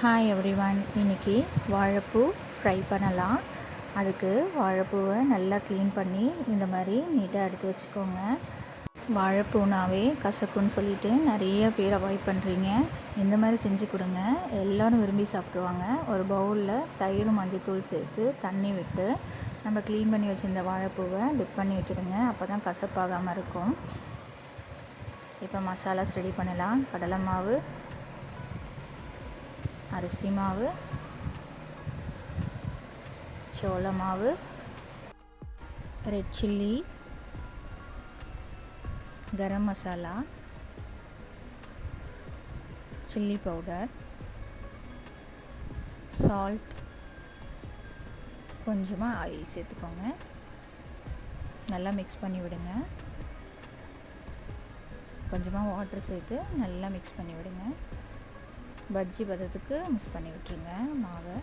Hi everyone இன்னைக்கு வாழைப்பூ fry பண்ணலாம். அதுக்கு வாழைப்பூவை நல்லா க்ளீன் பண்ணி இந்த மாதிரி நீட்டாக எடுத்து வச்சுக்கோங்க. வாழைப்பூனாவே கசக்குன்னு சொல்லிட்டு நிறைய பேர் அவாய்ட் பண்ணுறீங்க இந்த மாதிரி செஞ்சு கொடுங்க. எல்லோரும் விரும்பி சாப்பிடுவாங்க. ஒரு பவுலில் தயிரும் மஞ்சத்தூள் சேர்த்து தண்ணி விட்டு நம்ம க்ளீன் பண்ணி வச்சுருந்த வாழைப்பூவை டிப் பண்ணி விட்டுடுங்க. அப்போ தான் கசப்பாகாமல் இருக்கும். இப்போ மசாலாஸ் ரெடி பண்ணலாம். கடலை மாவு அரிசி மாவு சோள மாவு red chilli garam masala chilli powder salt கொஞ்சமாக ஆயில் சேர்த்துக்கோங்க. நல்லா மிக்ஸ் பண்ணி விடுங்க. கொஞ்சமாக வாட்டர் சேர்த்து நல்லா மிக்ஸ் பண்ணி விடுங்க. பஜ்ஜி பதத்துக்கு மிக்ஸ் பண்ணி விட்டுருங்க மாவை.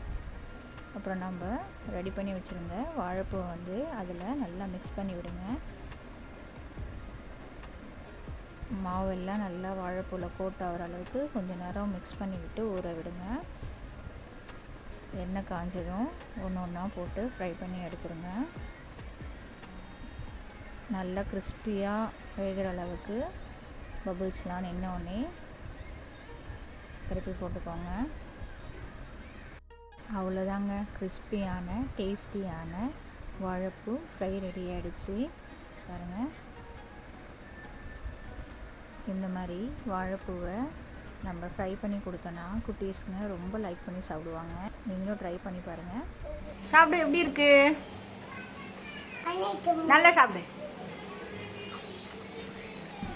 அப்புறம் நம்ம ரெடி பண்ணி வச்சுருந்த வாழைப்பூ வந்து அதில் நல்லா மிக்ஸ் பண்ணி விடுங்க. மாவெல்லாம் நல்லா வாழைப்பூவில் கோட் ஆகிற அளவுக்கு கொஞ்சம் நேரம் மிக்ஸ் பண்ணி விட்டு ஊற விடுங்க. எண்ணெய் காஞ்சதும் ஒன்று ஒன்றா போட்டு ஃப்ரை பண்ணி எடுத்துருங்க. நல்லா கிறிஸ்பியாக வேகிற அளவுக்கு பபுள்ஸ்லாம் நின்ன உடனே திருப்பி போட்டுக்கோங்க. அவ்வளோதாங்க. கிறிஸ்பியான டேஸ்டியான வாழைப்பூ ஃப்ரை ரெடி ஆகிடுச்சு பாருங்கள் இந்த மாதிரி வாழைப்பூவை நம்ம ஃப்ரை பண்ணி கொடுத்தோன்னா குட்டீஸுங்க ரொம்ப லைக் பண்ணி சாப்பிடுவாங்க. நீங்களும் ட்ரை பண்ணி பாருங்கள் சாப்பிடு எப்படி இருக்கு? நல்லா சாப்பிடு.